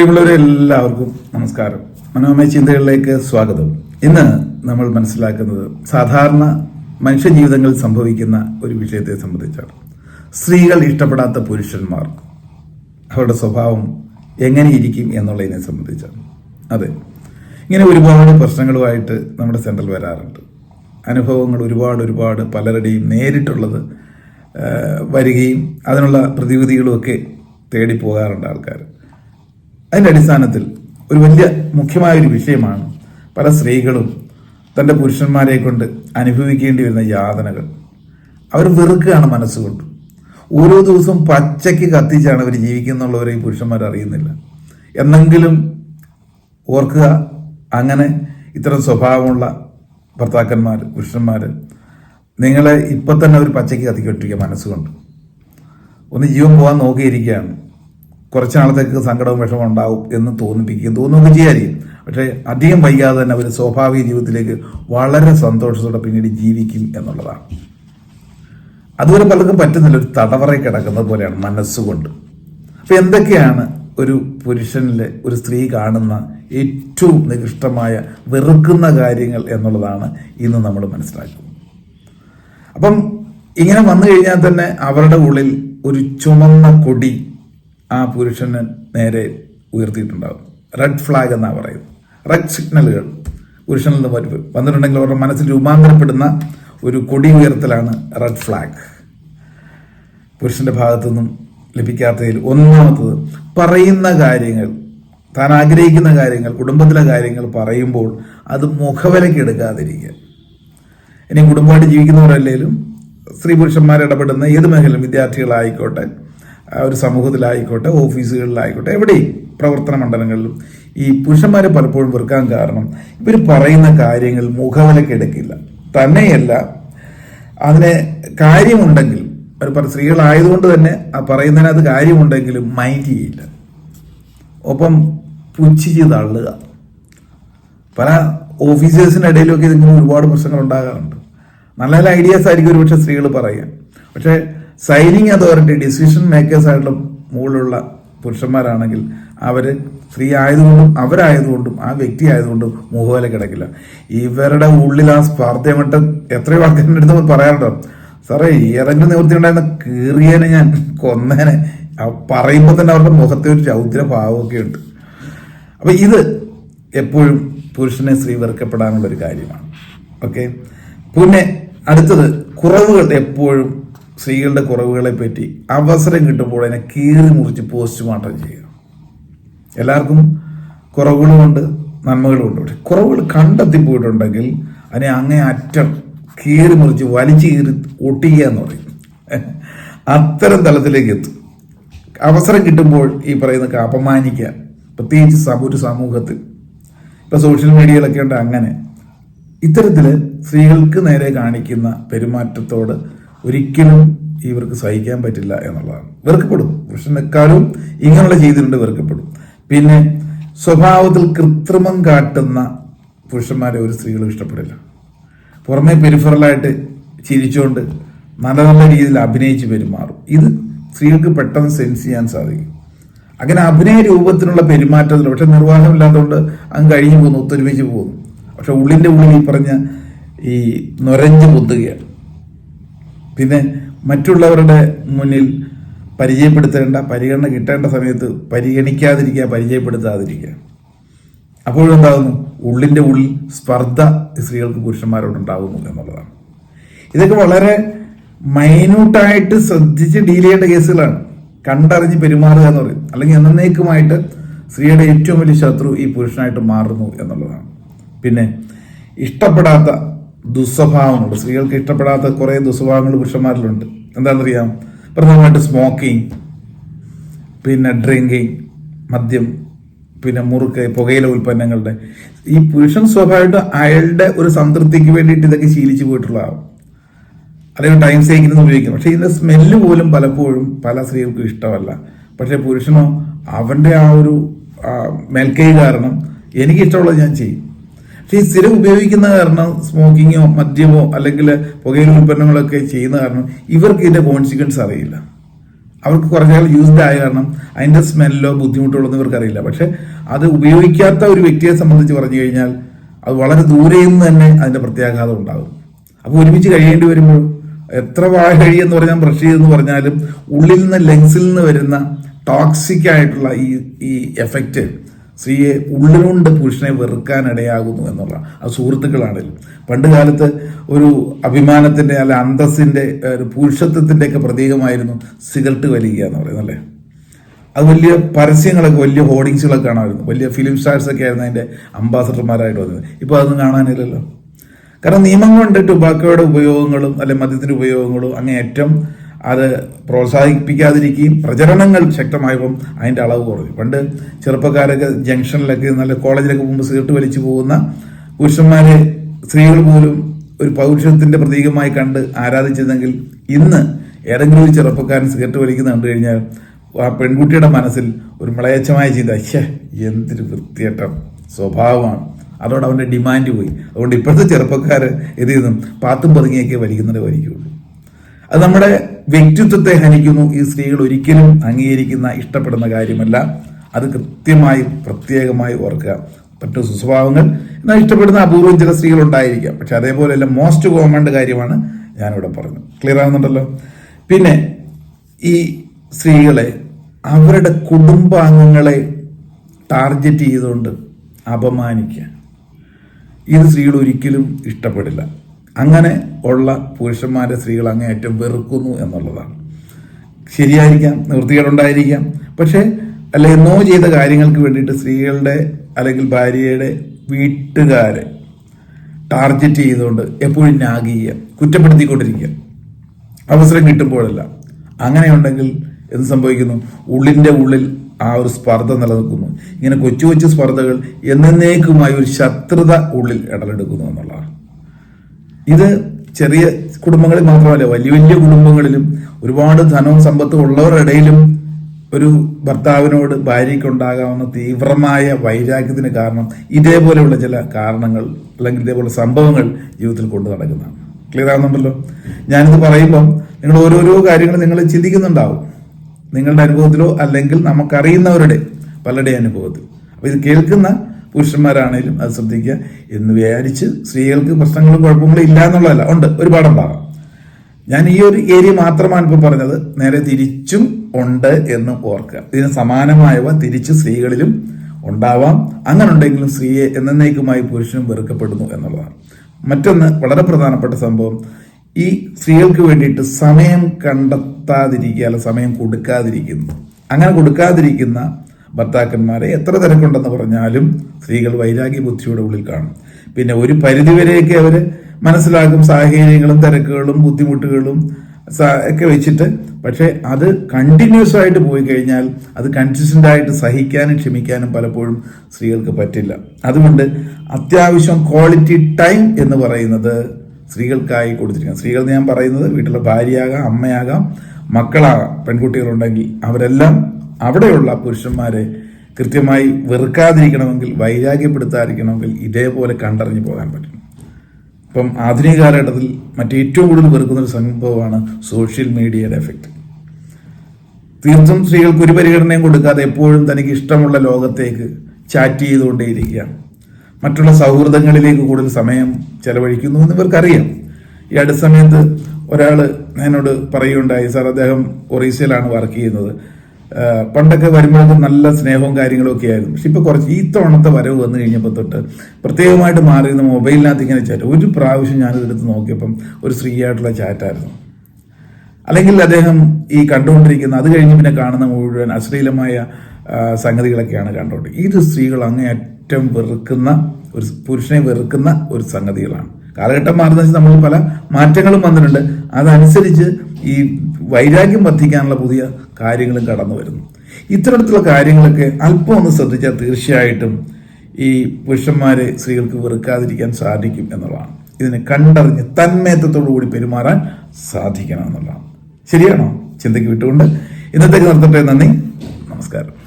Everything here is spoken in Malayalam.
പ്രിയമുള്ളവരെ എല്ലാവർക്കും നമസ്കാരം. മനോമയ ചിന്തകളിലേക്ക് സ്വാഗതം. ഇന്ന് നമ്മൾ മനസ്സിലാക്കുന്നത് സാധാരണ മനുഷ്യജീവിതങ്ങളിൽ സംഭവിക്കുന്ന ഒരു വിഷയത്തെ സംബന്ധിച്ചാണ്. സ്ത്രീകൾ ഇഷ്ടപ്പെടാത്ത പുരുഷന്മാർ അവരുടെ സ്വഭാവം എങ്ങനെയിരിക്കും എന്നുള്ളതിനെ സംബന്ധിച്ചാണ്. അതെ ഇങ്ങനെ ഒരുപാട് പ്രശ്നങ്ങളുമായിട്ട് നമ്മുടെ സെൻട്രൽ വരാറുണ്ട്. അനുഭവങ്ങൾ ഒരുപാട് ഒരുപാട് പലരുടെയും നേരിട്ടുള്ളത് വരികയും അതിനുള്ള പ്രതിവിധികളുമൊക്കെ തേടി പോകാറുണ്ട് ആൾക്കാർ. അതിന്റെ അടിസ്ഥാനത്തിൽ ഒരു വലിയ മുഖ്യമായ ഒരു വിഷയമാണ് പല സ്ത്രീകളും തന്റെ പുരുഷന്മാരെ കൊണ്ട് അനുഭവിക്കേണ്ടി വരുന്ന യാതനകൾ. അവർ വെറുക്കുകയാണ് മനസ്സുകൊണ്ട്. ഓരോ ദിവസവും പച്ചയ്ക്ക് കത്തിച്ചാണ് അവർ ജീവിക്കുന്നുള്ളവരെ ഈ പുരുഷന്മാർ അറിയുന്നില്ല. എന്നെങ്കിലും ഓർക്കുക അങ്ങനെ ഇത്തരം സ്വഭാവമുള്ള ഭർത്താക്കന്മാർ പുരുഷന്മാർ നിങ്ങളെ ഇപ്പം തന്നെ ഒരു പച്ചയ്ക്ക് കത്തിക്കൊണ്ടിരിക്കുക മനസ്സുകൊണ്ട്. ഒന്ന് ജീവൻ പോകാൻ നോക്കിയിരിക്കുകയാണ്. കുറച്ച് നാളത്തേക്ക് സങ്കടവും വിഷമം ഉണ്ടാവും എന്ന് തോന്നിപ്പിക്കുകയും തോന്നുകയും ചെയ്യാതിരിക്കും പക്ഷേ അധികം വൈകാതെ തന്നെ അവർ സ്വാഭാവിക ജീവിതത്തിലേക്ക് വളരെ സന്തോഷത്തോടെ പിന്നീട് ജീവിക്കും എന്നുള്ളതാണ്. അതുവരെ പലർക്കും പറ്റുന്നില്ല ഒരു തടവറയിൽ കിടക്കുന്നത് പോലെയാണ് മനസ്സുകൊണ്ട്. അപ്പം എന്തൊക്കെയാണ് ഒരു പുരുഷനിലെ ഒരു സ്ത്രീ കാണുന്ന ഏറ്റവും നികൃഷ്ടമായ വെറുക്കുന്ന കാര്യങ്ങൾ എന്നുള്ളതാണ് ഇന്ന് നമ്മൾ മനസ്സിലാക്കുന്നത്. അപ്പം ഇങ്ങനെ വന്നു കഴിഞ്ഞാൽ തന്നെ അവരുടെ ഉള്ളിൽ ഒരു ചുമന്ന കൊടി ആ പുരുഷന് നേരെ ഉയർത്തിയിട്ടുണ്ടാകും റെഡ് ഫ്ലാഗ് എന്നാണ് പറയുന്നത്. റെഡ് സിഗ്നലുകൾ പുരുഷനിൽ നിന്ന് വന്നിട്ടുണ്ടെങ്കിൽ അവരുടെ മനസ്സിൽ രൂപാന്തരപ്പെടുന്ന ഒരു കൊടി ഉയർത്തലാണ് റെഡ് ഫ്ലാഗ് പുരുഷന്റെ ഭാഗത്തു നിന്നും ലഭിക്കാത്തതിൽ ഒന്നാമത്തത് പറയുന്ന കാര്യങ്ങൾ താൻ ആഗ്രഹിക്കുന്ന കാര്യങ്ങൾ കുടുംബത്തിലെ കാര്യങ്ങൾ പറയുമ്പോൾ അത് മുഖവിലയ്ക്ക് എടുക്കാതിരിക്കുക. ഇനി കുടുംബമായിട്ട് ജീവിക്കുന്നവരല്ലേലും സ്ത്രീ പുരുഷന്മാർ ഇടപെടുന്ന ഏത് മേഖലയിലും വിദ്യാർത്ഥികളായിക്കോട്ടെ ഒരു സമൂഹത്തിലായിക്കോട്ടെ ഓഫീസുകളിലായിക്കോട്ടെ എവിടെയും പ്രവർത്തന മണ്ഡലങ്ങളിലും ഈ പുരുഷന്മാരെ പലപ്പോഴും വെറുക്കാൻ കാരണം ഇവർ പറയുന്ന കാര്യങ്ങൾ മുഖവിലക്ക് എടുക്കില്ല. തന്നെയല്ല അതിന് കാര്യമുണ്ടെങ്കിൽ ഒരു പല സ്ത്രീകളായതുകൊണ്ട് തന്നെ ആ പറയുന്നതിനകത്ത് കാര്യമുണ്ടെങ്കിലും മൈൻഡ് ചെയ്യില്ല. ഒപ്പം പുച്ഛിച്ച് തള്ളുക. പല ഓഫീസേഴ്സിന്റെ ഇടയിലൊക്കെ ഇതിങ്ങനെ ഒരുപാട് പ്രശ്നങ്ങൾ ഉണ്ടാകാറുണ്ട്. നല്ല നല്ല ഐഡിയാസ് ആയിരിക്കും ഒരുപക്ഷെ സ്ത്രീകൾ പറയുക പക്ഷേ സൈനിങ് അതോറിറ്റി ഡിസിഷൻ മേക്കേഴ്സ് ആയിട്ടുള്ള മുകളിലുള്ള പുരുഷന്മാരാണെങ്കിൽ അവർ സ്ത്രീ ആയതുകൊണ്ടും അവരായതുകൊണ്ടും ആ വ്യക്തി ആയതുകൊണ്ടും മുഖവില കിടക്കില്ല. ഇവരുടെ ഉള്ളിൽ ആ സ്പർദ്ധയമിട്ട് എത്രയോ ആൾക്കാരുടെ അടുത്ത് പറയാറുണ്ടോ. സാറേ ഏതെങ്കിലും നിവൃത്തി ഉണ്ടായിരുന്ന കീറിയനെ ഞാൻ കൊന്നേനെ. പറയുമ്പോൾ തന്നെ അവരുടെ മുഖത്തെ ഒരു ചൗദ്ര ഭാവമൊക്കെ ഉണ്ട്. അപ്പൊ ഇത് എപ്പോഴും പുരുഷനെ സ്ത്രീ വെറുക്കപ്പെടാനുള്ള ഒരു കാര്യമാണ്. ഓക്കെ? പിന്നെ അടുത്തത് കുറവുകൾ എപ്പോഴും സ്ത്രീകളുടെ കുറവുകളെ പറ്റി അവസരം കിട്ടുമ്പോൾ അതിനെ കീറി മുറിച്ച് പോസ്റ്റ്മോർട്ടം ചെയ്യുക. എല്ലാവർക്കും കുറവുകളുമുണ്ട് നന്മകളുമുണ്ട് പക്ഷെ കുറവുകൾ കണ്ടെത്തിപ്പോയിട്ടുണ്ടെങ്കിൽ അതിനെ അങ്ങേ അറ്റം കീറി മുറിച്ച് വലിച്ചു കീറി ഒട്ടിക്കുക എന്ന് പറയും. അത്തരം തലത്തിലേക്ക് എത്തും. അവസരം കിട്ടുമ്പോൾ ഈ പറയുന്ന അപമാനിക്കുക. പ്രത്യേകിച്ച് സമൂഹ സമൂഹത്തിൽ. ഇപ്പൊ സോഷ്യൽ മീഡിയയിലൊക്കെ ഉണ്ട് അങ്ങനെ. ഇത്തരത്തിൽ സ്ത്രീകൾക്ക് നേരെ കാണിക്കുന്ന പെരുമാറ്റത്തോട് ഒരിക്കലും ഇവർക്ക് സഹിക്കാൻ പറ്റില്ല എന്നുള്ളതാണ്. വെറുക്കപ്പെടും. പുരുഷനെക്കാളും ഇങ്ങനെയുള്ള ചെയ്തിട്ടുണ്ട് വെറുക്കപ്പെടും. പിന്നെ സ്വഭാവത്തിൽ കൃത്രിമം കാട്ടുന്ന പുരുഷന്മാരെ ഒരു സ്ത്രീകളും ഇഷ്ടപ്പെടില്ല. പുറമേ പെരിഫറലായിട്ട് ചിരിച്ചുകൊണ്ട് നല്ല നല്ല രീതിയിൽ അഭിനയിച്ച് പെരുമാറും. ഇത് സ്ത്രീകൾക്ക് പെട്ടെന്ന് സെൻസ് ചെയ്യാൻ സാധിക്കും. അങ്ങനെ അഭിനയ രൂപത്തിനുള്ള പെരുമാറ്റത്തിൽ പക്ഷെ നിർവാഹമില്ലാത്തതുകൊണ്ട് അങ്ങ് കഴിഞ്ഞു പോകുന്നു ഒത്തൊരുമിച്ച് പോകുന്നു. പക്ഷെ ഉള്ളിന്റെ ഉള്ളിൽ ഈ പറഞ്ഞ ഈ നൊരഞ്ഞ് പൊത്തുകയാണ് പിന്നെ മറ്റുള്ളവരുടെ മുന്നിൽ പരിചയപ്പെടുത്തേണ്ട പരിഗണന കിട്ടേണ്ട സമയത്ത് പരിഗണിക്കാതിരിക്കുക പരിചയപ്പെടുത്താതിരിക്കുക. അപ്പോഴെന്താകുന്നു? ഉള്ളിന്റെ ഉള്ളിൽ സ്പർദ്ധ സ്ത്രീകൾക്ക് പുരുഷന്മാരോടുണ്ടാകുന്നു എന്നുള്ളതാണ്. ഇതൊക്കെ വളരെ മൈന്യൂട്ടായിട്ട് ശ്രദ്ധിച്ച് ഡീൽ ചെയ്യേണ്ട കേസുകളാണ്. കണ്ടറിഞ്ഞ് പെരുമാറുക എന്ന് പറയും. അല്ലെങ്കിൽ എന്നേക്കുമായിട്ട് സ്ത്രീയുടെ ഏറ്റവും വലിയ ശത്രു ഈ പുരുഷനായിട്ട് മാറുന്നു എന്നുള്ളതാണ്. പിന്നെ ഇഷ്ടപ്പെടാത്ത ദുസ്വഭാവങ്ങളുണ്ട് സ്ത്രീകൾക്ക് ഇഷ്ടപ്പെടാത്ത കുറേ ദുസ്വഭാവങ്ങൾ പുരുഷന്മാരിലുണ്ട്. എന്താണെന്നറിയാം? പ്രധാനമായിട്ട് സ്മോക്കിംഗ് പിന്നെ ഡ്രിങ്കിങ് മദ്യം പിന്നെ മുറുക്ക് പുകയില ഉൽപ്പന്നങ്ങളുടെ. ഈ പുരുഷൻ സ്വാഭാവികമായിട്ടും അയാളുടെ ഒരു സംതൃപ്തിക്ക് വേണ്ടിയിട്ട് ഇതൊക്കെ ശീലിച്ചു പോയിട്ടുള്ളതാവും അല്ലെങ്കിൽ ടൈം സേവിങ്ങിന് ഉപയോഗിക്കും പക്ഷേ ഇതിന്റെ സ്മെല്ല് പോലും പലപ്പോഴും പല സ്ത്രീകൾക്കും ഇഷ്ടമല്ല. പക്ഷേ പുരുഷനോ അവന്റെ ആ ഒരു മേൽക്കൈ കാരണം എനിക്കിഷ്ടമുള്ളത് ഞാൻ ചെയ്യും. പക്ഷെ ഈ സ്ഥിരം ഉപയോഗിക്കുന്ന കാരണം സ്മോക്കിങ്ങോ മദ്യമോ അല്ലെങ്കിൽ പുകയില ഉൽപ്പന്നങ്ങളൊക്കെ ചെയ്യുന്ന കാരണം ഇവർക്ക് ഇതിന്റെ കോൺസിക്വൻസ് അറിയില്ല. അവർക്ക് കുറച്ച് നാൾ യൂസ്ഡ് ആയ കാരണം അതിന്റെ സ്മെല്ലോ ബുദ്ധിമുട്ടുകളോ ഒന്നും ഇവർക്കറിയില്ല പക്ഷെ അത് ഉപയോഗിക്കാത്ത ഒരു വ്യക്തിയെ സംബന്ധിച്ച് പറഞ്ഞു കഴിഞ്ഞാൽ അത് വളരെ ദൂരെ നിന്ന് തന്നെ അതിന്റെ പ്രത്യാഘാതം ഉണ്ടാകും. അപ്പൊ ഒരുമിച്ച് കഴിയേണ്ടി വരുമ്പോൾ എത്ര വാഴ കഴിയെന്ന് പറഞ്ഞാൽ ബ്രഷ് ചെയ്തെന്ന് പറഞ്ഞാലും ഉള്ളിൽ നിന്ന് ലങ്സിൽ നിന്ന് വരുന്ന ടോക്സിക് ആയിട്ടുള്ള ഈ ഈ എഫക്റ്റ് സ്ത്രീയെ ഉള്ളിലുണ്ട് പുരുഷനെ വെറുക്കാൻ ഇടയാകുന്നു എന്നുള്ള ആ സുഹൃത്തുക്കളാണെങ്കിലും പണ്ട് കാലത്ത് ഒരു അഭിമാനത്തിന്റെ അല്ല അന്തസ്സിന്റെ ഒരു പുരുഷത്വത്തിന്റെ ഒക്കെ പ്രതീകമായിരുന്നു സിഗരറ്റ് വലിക്കുക എന്ന് പറയുന്നത് അല്ലേ? അത് വലിയ പരസ്യങ്ങളൊക്കെ വലിയ ഹോർഡിങ്സുകളൊക്കെ കാണാമായിരുന്നു. വലിയ ഫിലിം സ്റ്റാർസൊക്കെ ആയിരുന്നു അതിന്റെ അംബാസഡർമാരായിട്ട് വന്നത്. ഇപ്പോൾ അതൊന്നും കാണാനില്ലല്ലോ. കാരണം നിയമം കൊണ്ട് ടുബാക്കോയുടെ ഉപയോഗങ്ങളും അല്ലെ മദ്യത്തിന്റെ ഉപയോഗങ്ങളും അങ്ങേയറ്റം അത് പ്രോത്സാഹിപ്പിക്കാതിരിക്കുകയും പ്രചരണങ്ങൾ ശക്തമായപ്പം അതിന്റെ അളവ് കുറഞ്ഞു. പണ്ട് ചെറുപ്പക്കാരൊക്കെ ജംഗ്ഷനിലൊക്കെ നല്ല കോളേജിലൊക്കെ പോകുമ്പോൾ സീട്ട് വലിച്ചു പോകുന്ന പുരുഷന്മാരെ സ്ത്രീകൾ പോലും ഒരു പൗരുഷത്തിന്റെ പ്രതീകമായി കണ്ട് ആരാധിച്ചിരുന്നെങ്കിൽ ഇന്ന് ഏതെങ്കിലും ഒരു ചെറുപ്പക്കാരൻ സിഗരറ്റ് വലിക്കുന്ന കണ്ടു കഴിഞ്ഞാൽ ആ പെൺകുട്ടിയുടെ മനസ്സിൽ ഒരു മിളയച്ചമായ ചിന്ത ഛേ എന്തൊരു വൃത്തിയേട്ട സ്വഭാവമാണ്. അതോടെ അവന്റെ ഡിമാൻഡ് പോയി. അതുകൊണ്ട് ഇപ്പോഴത്തെ ചെറുപ്പക്കാർ ഇത് ചെയ്യുന്നു? പാത്തും പതുങ്ങിയൊക്കെ വലിക്കുന്നതേ വലിക്കുള്ളൂ അത് നമ്മുടെ വ്യക്തിത്വത്തെ ഹനിക്കുന്നു. ഈ സ്ത്രീകൾ ഒരിക്കലും അംഗീകരിക്കുന്ന ഇഷ്ടപ്പെടുന്ന കാര്യമല്ല. അത് കൃത്യമായി പ്രത്യേകമായി ഓർക്കുക. മറ്റു സുസ്വഭാവങ്ങൾ എന്നാൽ ഇഷ്ടപ്പെടുന്ന അപൂർവം ചില സ്ത്രീകൾ ഉണ്ടായിരിക്കാം. പക്ഷെ അതേപോലെയല്ല മോസ്റ്റ് കോമൺ കാര്യമാണ് ഞാനിവിടെ പറഞ്ഞത്. ക്ലിയർ ആകുന്നുണ്ടല്ലോ പിന്നെ ഈ സ്ത്രീകളെ അവരുടെ കുടുംബാംഗങ്ങളെ ടാർഗറ്റ് ചെയ്തുകൊണ്ട് അപമാനിക്കുക. ഇത് സ്ത്രീകൾ ഒരിക്കലും ഇഷ്ടപ്പെടില്ല. അങ്ങനെ ഉള്ള പുരുഷന്മാരെ സ്ത്രീകൾ അങ്ങേയറ്റം വെറുക്കുന്നു എന്നുള്ളതാണ്. ശരിയായിരിക്കാം നിവൃത്തികേടുണ്ടായിരിക്കാം പക്ഷേ അല്ലെങ്കിൽ എന്നോ ചെയ്ത കാര്യങ്ങൾക്ക് വേണ്ടിയിട്ട് സ്ത്രീകളുടെ അല്ലെങ്കിൽ ഭാര്യയുടെ വീട്ടുകാരെ ടാർഗറ്റ് ചെയ്തുകൊണ്ട് എപ്പോഴും നാഗ് ചെയ്യുക കുറ്റപ്പെടുത്തിക്കൊണ്ടിരിക്കുക. അവസരം കിട്ടുമ്പോഴല്ല. അങ്ങനെയുണ്ടെങ്കിൽ എന്ത് സംഭവിക്കുന്നു? ഉള്ളിന്റെ ഉള്ളിൽ ആ ഒരു സ്പർദ്ധ നിലനിൽക്കുന്നു. ഇങ്ങനെ കൊച്ചു കൊച്ചു സ്പർദ്ധകൾ എന്നേക്കുമായി ഒരു ശത്രുത ഉള്ളിൽ ഇടലെടുക്കുന്നു എന്നുള്ളതാണ്. ഇത് ചെറിയ കുടുംബങ്ങളിൽ മാത്രമല്ല വലിയ വലിയ കുടുംബങ്ങളിലും ഒരുപാട് ധനവും സമ്പത്തും ഉള്ളവരുടെ ഇടയിലും ഒരു ഭർത്താവിനോട് ഭാര്യയ്ക്ക് ഉണ്ടാകാവുന്ന തീവ്രമായ വൈരാഗ്യത്തിന് കാരണം ഇതേപോലെയുള്ള ചില കാരണങ്ങൾ അല്ലെങ്കിൽ ഇതേപോലെ സംഭവങ്ങൾ ജീവിതത്തിൽ കൊണ്ടു നടക്കുന്നതാണ്. ക്ലിയർ ആവുന്നുണ്ടല്ലോ? ഞാനിത് പറയുമ്പം നിങ്ങൾ ഓരോരോ കാര്യങ്ങൾ നിങ്ങൾ ചിന്തിക്കുന്നുണ്ടാവും. നിങ്ങളുടെ അനുഭവത്തിലോ അല്ലെങ്കിൽ നമുക്കറിയുന്നവരുടെ പലരുടെ അനുഭവത്തിൽ. അപ്പൊ ഇത് കേൾക്കുന്ന പുരുഷന്മാരാണേലും അത് ശ്രദ്ധിക്കുക എന്ന് വിചാരിച്ച് സ്ത്രീകൾക്ക് പ്രശ്നങ്ങളും കുഴപ്പങ്ങളും ഇല്ല എന്നുള്ളതല്ല. ഉണ്ട്. ഒരുപാടുണ്ടാകാം ഞാൻ ഈ ഒരു ഏരിയ മാത്രമാണ് ഇപ്പോൾ പറഞ്ഞത്. നേരെ തിരിച്ചും ഉണ്ട് എന്ന് ഓർക്കുക. ഇതിന് സമാനമായവ തിരിച്ച് സ്ത്രീകളിലും ഉണ്ടാവാം. അങ്ങനെ ഉണ്ടെങ്കിലും സ്ത്രീയെ എന്നേക്കുമായി പുരുഷനും വെറുക്കപ്പെടുന്നു എന്നുള്ളതാണ്. മറ്റൊന്ന് വളരെ പ്രധാനപ്പെട്ട സംഭവം. ഈ സ്ത്രീകൾക്ക് വേണ്ടിയിട്ട് സമയം കണ്ടെത്താതിരിക്കുക അല്ല സമയം കൊടുക്കാതിരിക്കുന്നു. അങ്ങനെ കൊടുക്കാതിരിക്കുന്ന ഭർത്താക്കന്മാരെ എത്ര തിരക്കുണ്ടെന്ന് പറഞ്ഞാലും സ്ത്രീകൾ വൈരാഗ്യ ബുദ്ധിയുടെ ഉള്ളിൽ കാണും. പിന്നെ ഒരു പരിധിവരെയൊക്കെ അവർ മനസ്സിലാക്കും സാഹചര്യങ്ങളും തിരക്കുകളും ബുദ്ധിമുട്ടുകളും ഒക്കെ വെച്ചിട്ട്. പക്ഷേ അത് കണ്ടിന്യൂസ് ആയിട്ട് പോയി കഴിഞ്ഞാൽ അത് കൺസിസ്റ്റന്റ് ആയിട്ട് സഹിക്കാനും ക്ഷമിക്കാനും പലപ്പോഴും സ്ത്രീകൾക്ക് പറ്റില്ല. അതുകൊണ്ട് അത്യാവശ്യം ക്വാളിറ്റി ടൈം എന്ന് പറയുന്നത് സ്ത്രീകൾക്കായി കൊടുത്തിരിക്കുന്നത് സ്ത്രീകൾ ഞാൻ പറയുന്നത് വീട്ടിലെ ഭാര്യയാകാം അമ്മയാകാം മക്കളാകാം പെൺകുട്ടികളുണ്ടെങ്കിൽ അവരെല്ലാം അവിടെയുള്ള പുരുഷന്മാരെ കൃത്യമായി വെറുക്കാതിരിക്കണമെങ്കിൽ വൈരാഗ്യപ്പെടുത്താതിരിക്കണമെങ്കിൽ ഇതേപോലെ കണ്ടറിഞ്ഞു പോകാൻ പറ്റും. ഇപ്പം ആധുനിക കാലഘട്ടത്തിൽ മറ്റേറ്റവും കൂടുതൽ വെറുക്കുന്ന ഒരു സംഭവമാണ് സോഷ്യൽ മീഡിയയുടെ എഫക്റ്റ് തീർത്തും സ്ത്രീകൾക്ക് ഒരു പരിഗണനയും കൊടുക്കാതെ എപ്പോഴും തനിക്ക് ഇഷ്ടമുള്ള ലോകത്തേക്ക് ചാറ്റ് ചെയ്തുകൊണ്ടേയിരിക്കുക മറ്റുള്ള സൗഹൃദങ്ങളിലേക്ക് കൂടുതൽ സമയം ചെലവഴിക്കുന്നു എന്ന് ഇവർക്കറിയാം. ഈ അടുത്ത സമയത്ത് ഒരാൾ എന്നോട് പറയുകയുണ്ടായി സാർ അദ്ദേഹം ഒറീസയിലാണ് വർക്ക് ചെയ്യുന്നത്. പണ്ടൊക്കെ വരുമ്പോഴൊക്കെ നല്ല സ്നേഹവും കാര്യങ്ങളും ഒക്കെ ആയിരുന്നു. പക്ഷെ ഇപ്പൊ കുറച്ച് ഈ തവണത്തെ വരവ് വന്നു കഴിഞ്ഞപ്പോൾ തൊട്ട് പ്രത്യേകമായിട്ട് മാറിയിരുന്ന മൊബൈലിനകത്ത് ഇങ്ങനെ ചാറ്റ്. ഒരു പ്രാവശ്യം ഞാനിതെടുത്ത് നോക്കിയപ്പം ഒരു സ്ത്രീയായിട്ടുള്ള ചാറ്റായിരുന്നു. അല്ലെങ്കിൽ അദ്ദേഹം ഈ കണ്ടുകൊണ്ടിരിക്കുന്ന അത് കഴിഞ്ഞ് പിന്നെ കാണുന്ന മുഴുവൻ അശ്ലീലമായ സംഗതികളൊക്കെയാണ് കണ്ടുകൊണ്ട് ഇത് സ്ത്രീകൾ അങ്ങേയറ്റം വെറുക്കുന്ന ഒരു പുരുഷനെ വെറുക്കുന്ന ഒരു സംഗതികളാണ്. കാലഘട്ടം മാറുന്ന നമ്മൾ പല മാറ്റങ്ങളും വന്നിട്ടുണ്ട്. അതനുസരിച്ച് ഈ വൈരാഗ്യം വർദ്ധിക്കാനുള്ള പുതിയ കാര്യങ്ങളും കടന്നു വരുന്നു. ഇത്തരത്തിലുള്ള കാര്യങ്ങളൊക്കെ അല്പം ഒന്ന് ശ്രദ്ധിച്ചാൽ തീർച്ചയായിട്ടും ഈ പുരുഷന്മാരെ സ്ത്രീകൾക്ക് വെറുക്കാതിരിക്കാൻ സാധിക്കും എന്നുള്ളതാണ്. ഇതിനെ കണ്ടറിഞ്ഞ് തന്മയത്വത്തോടു കൂടി പെരുമാറാൻ സാധിക്കണം എന്നുള്ളതാണ്. ശരിയാണോ? ചിന്തയ്ക്ക് വിട്ടുകൊണ്ട് ഇന്നത്തേക്ക് നിർത്തട്ടെ. നന്ദി. നമസ്കാരം.